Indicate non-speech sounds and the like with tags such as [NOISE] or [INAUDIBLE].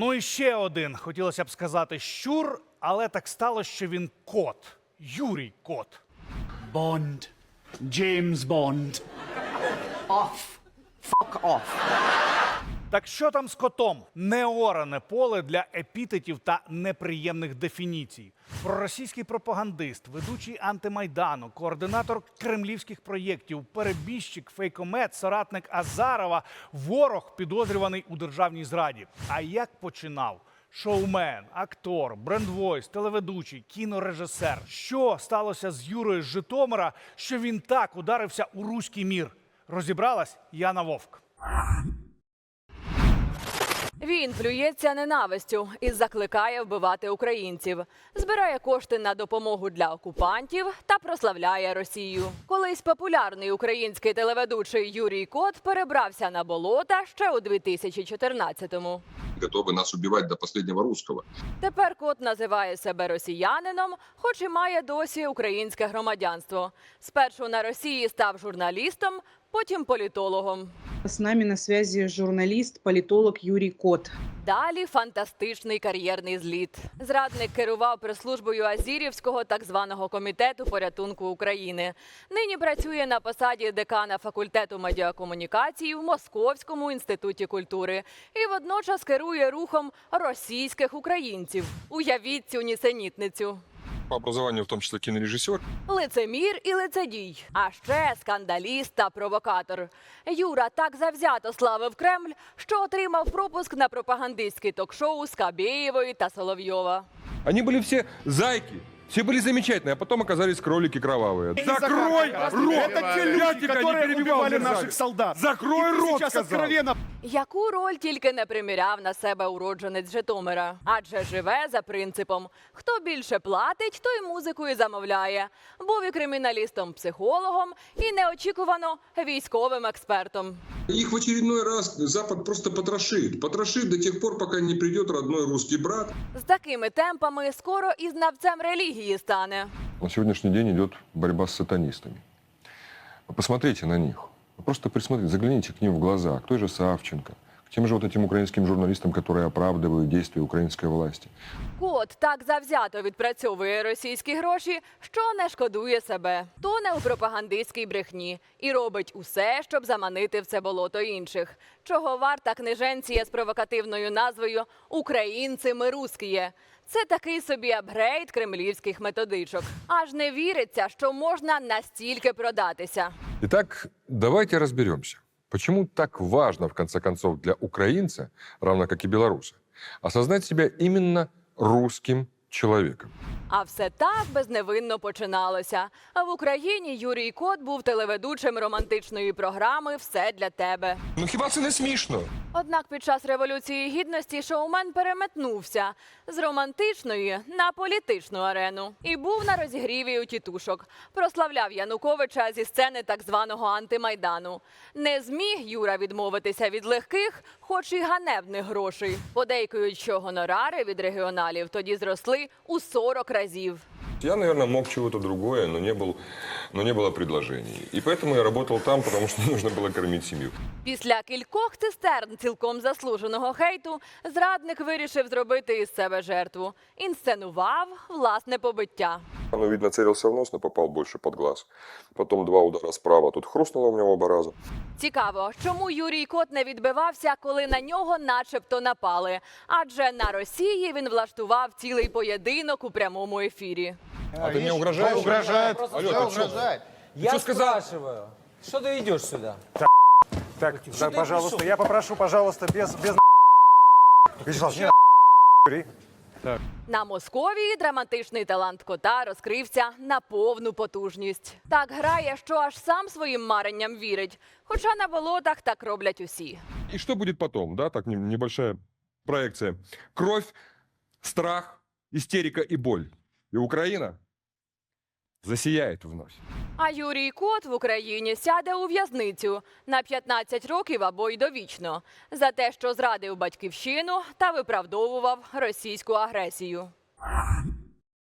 Ну і ще один. Хотілося б сказати щур, але так стало, що він кот. Юрій Кот. Бонд. Джеймс Бонд. Off. Fuck off. Так що там з котом? Неоране поле для епітетів та неприємних дефініцій. Проросійський пропагандист, ведучий антимайдану, координатор кремлівських проєктів, перебіжчик, фейкомет, соратник Азарова, ворог підозрюваний у державній зраді. А як починав? Шоумен, актор, брендвойс, телеведучий, кінорежисер. Що сталося з Юрою з Житомира, що він так ударився у руський мір? Розібралась Яна Вовк. Він плюється ненавистю і закликає вбивати українців, збирає кошти на допомогу для окупантів та прославляє Росію. Колись популярний український телеведучий Юрій Кот перебрався на болота ще у 2014-му. Готовы нас убивать до последнего русского. Тепер кот називає себе росіянином, хоч і має досі українське громадянство. Спершу на Росії став журналістом, потім політологом. С нами на связи журналист, политолог Юрий Кот. Далі фантастичний кар'єрний зліт. Зрадник керував прес-службою Азірівського так званого комітету порятунку України. Нині працює на посаді декана факультету медіакомунікації в Московському інституті культури і водночас керує рухом російських українців. Уявіть цю нісенітницю По образованию, в том числе кинорежиссер. Лицемір і лицедій, а ще скандаліст та провокатор. Юра так завзято славив Кремль, що отримав пропуск на пропагандистське ток-шоу Скабєєвої та Соловйова. Они были все зайки. Все были замечательные, а потом оказались кролики кровавые. Закрой рот! Это те Я люди, тебя не которые перебивал, убивали мерзавец. наших солдат. Закрой И ты рот, сейчас сказал. откровенно Яку роль тільки не приміряв на себе уродженець Житомира, адже живе за принципом: хто більше платить, той музику і замовляє. Був і криміналістом-психологом, і неочікувано військовим експертом. Их в очередной раз Запад просто потрошит. Потрошит до тех пор, пока не придет родной русский брат. З такими темпами скоро і знавцем релігії стане. На сегодняшний день идет борьба с сатанистами. Посмотрите на них. Просто присмотрите, загляните к ним в глаза, к той же Савченко, тем же вот этим украинским журналистам, которые оправдывают действия украинской власти. Кот так завзято відпрацьовує російські гроші, що не шкодує себе, тоне у пропагандистській брехні і робить усе, щоб заманити в це болото інших. Чого варта книженція з провокативною назвою Українці ми русськіє. Це такий собі апгрейд кремлівських методичок. Аж не віриться, що можна настільки продатися. Итак, давайте разберемся, почему так важно, в конце концов, для украинца, равно как и белоруса, осознать себя именно русским человеком. А все так безневинно починалося. А в Україні Юрій Кот був телеведучим романтичної програми Все для тебе. Ну хіба це не смішно? Однак під час революції гідності шоумен переметнувся з романтичної на політичну арену і був на розігріві у тітушок. Прославляв Януковича зі сцени так званого антимайдану. Не зміг Юра відмовитися від легких, хоч і ганебних грошей. Подейкують, що гонорари від регіоналів тоді зросли у 40 разів Я, наверное, мог чего-то другое, но не, был, но не было предложений. И поэтому я работал там, потому что [LAUGHS] нужно было кормить семью. Після кількох цистерн цілком заслуженого хейту зрадник вирішив зробити із себе жертву. Інсценував власне побиття. Ну, видно, целился в нос, но попал больше под глаз. Потом два удара справа, тут хрустнуло у меня оба раза. Цікаво, чому Юрій Кот не відбивався, коли на нього начебто напали. Адже на Росії він влаштував цілий поєдинок у прямому ефірі. А ты мне угрожаешь? угрожает. Алло, ты чё? Я что сказал? спрашиваю, что ты идешь сюда? Так, Что да, ты пожалуйста, пришел? я попрошу, пожалуйста, без... без... Вячеслав, не говори. На Московії драматичний талант кота розкрився на повну потужність. Так грає, що аж сам своїм маренням вірить. Хоча на болотах так роблять усі. И что будет потом, да, так не- небольшая проекция. Кровь, страх, истерика и боль. И Украина засияет вновь. А Юрій Кот в Україні сяде у в'язницю на 15 років або й довічно за те, що зрадив батьківщину та виправдовував російську агресію.